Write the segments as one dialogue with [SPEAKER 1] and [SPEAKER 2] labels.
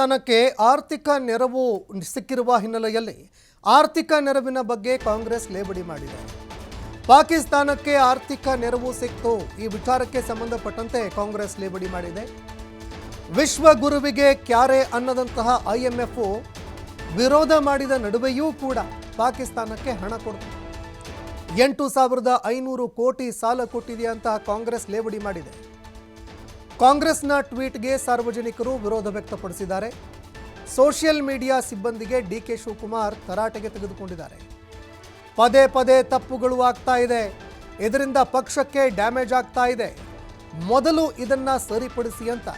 [SPEAKER 1] ಪಾಕಿಸ್ತಾನಕ್ಕೆ ಆರ್ಥಿಕ ನೆರವು ಸಿಕ್ಕಿರುವ ಹಿನ್ನೆಲೆಯಲ್ಲಿ ಆರ್ಥಿಕ ನೆರವಿನ ಬಗ್ಗೆ ಕಾಂಗ್ರೆಸ್ ಲೇಬಡಿ ಮಾಡಿದೆ. ಪಾಕಿಸ್ತಾನಕ್ಕೆ ಆರ್ಥಿಕ ನೆರವು ಸಿಕ್ತು ಈ ವಿಚಾರಕ್ಕೆ ಸಂಬಂಧಪಟ್ಟಂತೆ ಕಾಂಗ್ರೆಸ್ ಲೇಬಡಿ ಮಾಡಿದೆ. ವಿಶ್ವಗುರುವಿಗೆ ಕ್ಯಾರೆ ಅನ್ನದಂತಹ ಐಎಂಎಫ್ ವಿರೋಧ ಮಾಡಿದ ನಡುವೆಯೂ ಕೂಡ ಪಾಕಿಸ್ತಾನಕ್ಕೆ ಹಣ ಕೊಡ್ತು. ಎಂಟು ಸಾವಿರದ ಐನೂರು ಕೋಟಿ ಸಾಲ ಕೊಟ್ಟಿದೆ ಅಂತ ಕಾಂಗ್ರೆಸ್ ಲೇಬಡಿ ಮಾಡಿದೆ. ಕಾಂಗ್ರೆಸ್ನ ಟ್ವೀಟ್ಗೆ ಸಾರ್ವಜನಿಕರು ವಿರೋಧ ವ್ಯಕ್ತಪಡಿಸಿದ್ದಾರೆ. ಸೋಷಿಯಲ್ ಮೀಡಿಯಾ ಸಿಬ್ಬಂದಿಗೆ ಡಿಕೆ ಶಿವಕುಮಾರ್ ತರಾಟೆಗೆ ತೆಗೆದುಕೊಂಡಿದ್ದಾರೆ. ಪದೇ ಪದೇ ತಪ್ಪುಗಳು ಆಗ್ತಾ ಇದೆ. ಇದರಿಂದ ಪಕ್ಷಕ್ಕೆ ಡ್ಯಾಮೇಜ್ ಆಗ್ತಾ ಇದೆ. ಮೊದಲು ಇದನ್ನ ಸರಿಪಡಿಸಿ ಅಂತ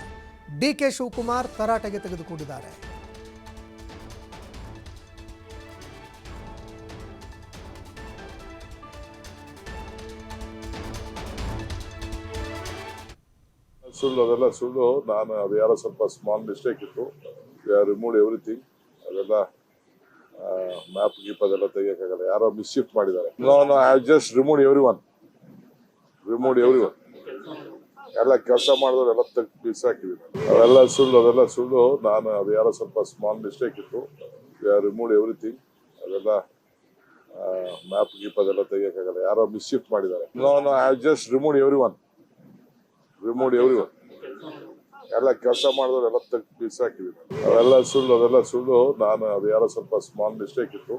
[SPEAKER 1] ಡಿಕೆ ಶಿವಕುಮಾರ್ ತರಾಟೆಗೆ ತೆಗೆದುಕೊಂಡಿದ್ದಾರೆ.
[SPEAKER 2] ಸುಳ್ಳು ಅದೆಲ್ಲ ಸುಳ್ಳು. ನಾನು ಅದು ಯಾರೋ ಸ್ವಲ್ಪ ಸ್ಮಾಲ್ ಮಿಸ್ಟೇಕ್ ಇತ್ತು. ರಿಮೂವ್ ಎವ್ರಿಥಿಂಗ್ ಅದೆಲ್ಲ ಮ್ಯಾಪ್ ಗೀಪ್ ಅದೆಲ್ಲ ತೆಗಿಯೋಕ್ಕಾಗಲ್ಲ. ಯಾರೋ ಮಿಸ್ಶಿಫ್ಟ್ ಮಾಡಿದ್ದಾರೆ. No no I just remove everyone remove everyone ಎಲ್ಲ ಕೆಲಸ ಮಾಡಿದವ್ರು ಎಲ್ಲ ತೆಗ್ದು ಬಿಸಾಕಿದ್ದೀನಿ ಅವೆಲ್ಲ ಸುಳ್ಳು, ಅದೆಲ್ಲ ಸುಳ್ಳು. ನಾನು ಅದು ಯಾರೋ ಸ್ವಲ್ಪ ಸ್ಮಾಲ್ ಮಿಸ್ಟೇಕ್ ಇತ್ತು. ರಿಮೂವ್ ಎವ್ರಿಥಿಂಗ್ ಅದೆಲ್ಲ ಮ್ಯಾಪ್ ಗೀಪ್ ಅದೆಲ್ಲ ತೆಗಿಯೋಕ್ಕಾಗಲ್ಲ. ಯಾರೋ ಮಿಸ್ಶಿಫ್ಟ್ ಮಾಡಿದ್ದಾರೆ. No no I just remove everyone remove every ಎಲ್ಲ ಕೆಲಸ ಮಾಡಿದವ್ರು ಎಲ್ಲ ತೆಗ್ದು ಬಿಸಾಕಿದ್ದೀನಿ ಅವೆಲ್ಲ ಸುಳ್ಳು, ಅದೆಲ್ಲ ಸುಳ್ಳು. ನಾನು ಅದು ಯಾರೋ ಸ್ವಲ್ಪ ಸ್ಮಾಲ್ ಮಿಸ್ಟೇಕ್ ಇತ್ತು.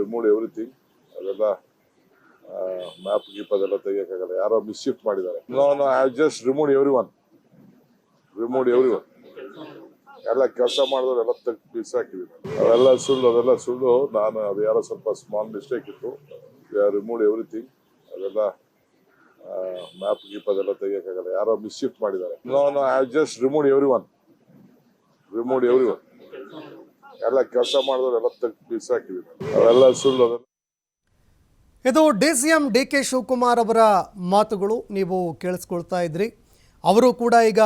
[SPEAKER 2] ರಿಮೂವ್ ಎವ್ರಿಥಿಂಗ್ ಅದೆಲ್ಲ ಮ್ಯಾಪ್ ಗೀಪ್ ಅದೆಲ್ಲ ತೆಗಿಯೋಕ್ಕಾಗಲ್ಲ. ಯಾರೋ ಮಿಸ್ಶಿಫ್ಟ್ ಮಾಡಿದ್ದಾರೆ. No no I just remove everyone remove everyone ಎಲ್ಲ ಕೆಲಸ ಮಾಡಿದವ್ರು ಎಲ್ಲ ತೆಗ್ದು ಬಿಸಾಕಿದ್ದೀನಿ ಅವೆಲ್ಲ ಸುಳ್ಳು, ಅದೆಲ್ಲ ಸುಳ್ಳು. ನಾನು ಅದು ಯಾರೋ ಸ್ವಲ್ಪ ಸ್ಮಾಲ್ ಮಿಸ್ಟೇಕ್ ಇತ್ತು. ರಿಮೂವ್ ಎವ್ರಿಥಿಂಗ್ ಅದೆಲ್ಲ ಮ್ಯಾಪ್ ಗೀಪ್ ಅದೆಲ್ಲ ತೆಗಿಯೋಕ್ಕಾಗಲ್ಲ. ಯಾರೋ ಮಿಸ್ಶಿಫ್ಟ್ ಮಾಡಿದ್ದಾರೆ. No no I just remove everyone remove everyone ಎಲ್ಲ ಕೆಲಸ ಮಾಡಿದವ್ರು ಎಲ್ಲ ತೆಗ್ದು ಬಿಸಾಕಿದ್ದೀನಿ ಅವೆಲ್ಲ ಸುಳ್ಳು ಅದನ್ನು
[SPEAKER 1] ಇದು D C M D K Shivakumar ಅವರ ಮಾತುಗಳು ನೀವು ಕೇಳಿಸ್ಕೊಳ್ತಾ ಇದ್ರಿ. ಅವರು ಕೂಡ ಈಗ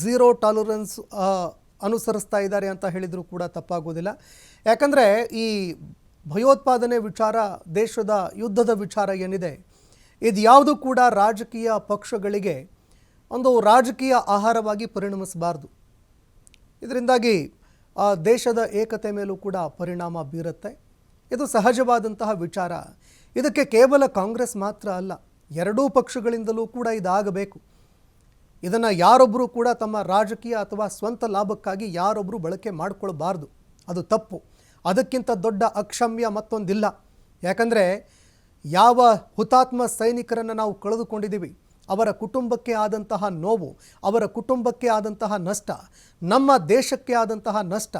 [SPEAKER 1] ಝೀರೋ ಟಾಲರೆನ್ಸ್ ಅನುಸರಿಸ್ತಾ ಇದ್ದಾರೆ ಅಂತ ಹೇಳಿದರೂ ಕೂಡ ತಪ್ಪಾಗೋದಿಲ್ಲ. ಯಾಕಂದರೆ ಈ ಭಯೋತ್ಪಾದನೆ ವಿಚಾರ ದೇಶದ ಯುದ್ಧದ ವಿಚಾರ ಏನಿದೆ ಇದು ಯಾವುದು ಕೂಡ ರಾಜಕೀಯ ಪಕ್ಷಗಳಿಗೆ ಒಂದು ರಾಜಕೀಯ ಆಹಾರವಾಗಿ ಪರಿಣಮಿಸಬಾರ್ದು. ಇದರಿಂದಾಗಿ ಆ ದೇಶದ ಏಕತೆ ಮೇಲೂ ಕೂಡ ಪರಿಣಾಮ ಬೀರುತ್ತೆ. ಇದು ಸಹಜವಾದಂತಹ ವಿಚಾರ. ಇದಕ್ಕೆ ಕೇವಲ ಕಾಂಗ್ರೆಸ್ ಮಾತ್ರ ಅಲ್ಲ, ಎರಡೂ ಪಕ್ಷಗಳಿಂದಲೂ ಕೂಡ ಇದಾಗಬೇಕು. ಇದನ್ನು ಯಾರೊಬ್ಬರೂ ಕೂಡ ತಮ್ಮ ರಾಜಕೀಯ ಅಥವಾ ಸ್ವಂತ ಲಾಭಕ್ಕಾಗಿ ಯಾರೊಬ್ಬರು ಬಳಕೆ ಮಾಡಿಕೊಳ್ಬಾರ್ದು. ಅದು ತಪ್ಪು. ಅದಕ್ಕಿಂತ ದೊಡ್ಡ ಅಕ್ಷಮ್ಯ ಮತ್ತೊಂದಿಲ್ಲ. ಯಾಕಂದರೆ ಯಾವ ಹುತಾತ್ಮ ಸೈನಿಕರನ್ನು ನಾವು ಕಳೆದುಕೊಂಡಿದ್ದೀವಿ, ಅವರ ಕುಟುಂಬಕ್ಕೆ ಆದಂತಹ ನೋವು, ಅವರ ಕುಟುಂಬಕ್ಕೆ ಆದಂತಹ ನಷ್ಟ, ನಮ್ಮ ದೇಶಕ್ಕೆ ಆದಂತಹ ನಷ್ಟ,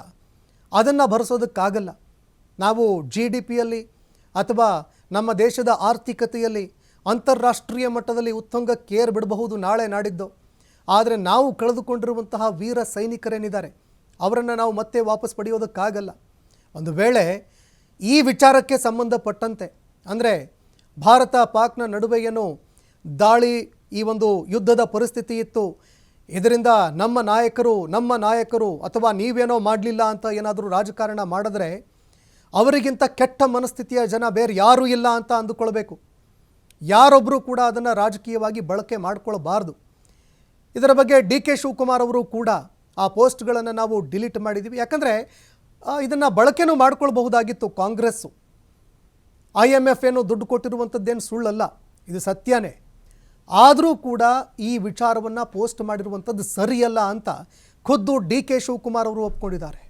[SPEAKER 1] ಅದನ್ನು ಭರಿಸೋದಕ್ಕಾಗಲ್ಲ. ನಾವು ಜಿ ಡಿ ಪಿಯಲ್ಲಿ ಅಥವಾ ನಮ್ಮ ದೇಶದ ಆರ್ಥಿಕತೆಯಲ್ಲಿ, ಅಂತಾರಾಷ್ಟ್ರೀಯ ಮಟ್ಟದಲ್ಲಿ ಉತ್ತುಂಗಕ್ಕೇರ್ ಬಿಡಬಹುದು ನಾಳೆ ನಾಡಿದ್ದು. ಆದರೆ ನಾವು ಕಳೆದುಕೊಂಡಿರುವಂತಹ ವೀರ ಸೈನಿಕರೇನಿದ್ದಾರೆ, ಅವರನ್ನು ನಾವು ಮತ್ತೆ ವಾಪಸ್ ಪಡೆಯೋದಕ್ಕಾಗಲ್ಲ. ಒಂದು ವೇಳೆ ಈ ವಿಚಾರಕ್ಕೆ ಸಂಬಂಧಪಟ್ಟಂತೆ, ಅಂದರೆ ಭಾರತ ಪಾಕ್ನ ನಡುವೆ ಏನು ದಾಳಿ ಈ ಒಂದು ಯುದ್ಧದ ಪರಿಸ್ಥಿತಿ ಇತ್ತು. ಇದರಿಂದ ನಮ್ಮ ನಾಯಕರು ನಮ್ಮ ನಾಯಕರು ಅಥವಾ ನೀವೇನೋ ಮಾಡಲಿಲ್ಲ ಅಂತ ಏನಾದರೂ ರಾಜಕಾರಣ ಮಾಡಿದ್ರೆ ಅವರಿಗಿಂತ ಕೆಟ್ಟ ಮನಸ್ಥಿತಿಯ ಜನ ಬೇರೆ ಯಾರೂ ಇಲ್ಲ ಅಂತ ಅಂದುಕೊಳ್ಬೇಕು. ಯಾರೊಬ್ಬರೂ ಕೂಡ ಅದನ್ನು ರಾಜಕೀಯವಾಗಿ ಬಳಕೆ ಮಾಡಿಕೊಳ್ಬಾರ್ದು. ಇದರ ಬಗ್ಗೆ ಡಿ ಕೆ ಶಿವಕುಮಾರ್ ಅವರು ಕೂಡ ಆ ಪೋಸ್ಟ್ಗಳನ್ನು ನಾವು ಡಿಲೀಟ್ ಮಾಡಿದ್ದೀವಿ ಯಾಕಂದರೆ ಇದನ್ನು ಬಳಕೆನೂ ಮಾಡ್ಕೊಳ್ಬಹುದಾಗಿತ್ತು ಕಾಂಗ್ರೆಸ್ಸು. ಐ ಎಂ ಎಫ್ ಏನು ದುಡ್ಡು ಕೊಟ್ಟಿರುವಂಥದ್ದೇನು ಸುಳ್ಳಲ್ಲ, ಇದು ಸತ್ಯನೇ. ಆದರೂ ಕೂಡ ಈ ವಿಚಾರವನ್ನು ಪೋಸ್ಟ್ ಮಾಡಿರುವಂಥದ್ದು ಸರಿಯಲ್ಲ ಅಂತ ಖುದ್ದು ಡಿ ಕೆ ಶಿವಕುಮಾರ್ ಅವರು ಒಪ್ಕೊಂಡಿದ್ದಾರೆ.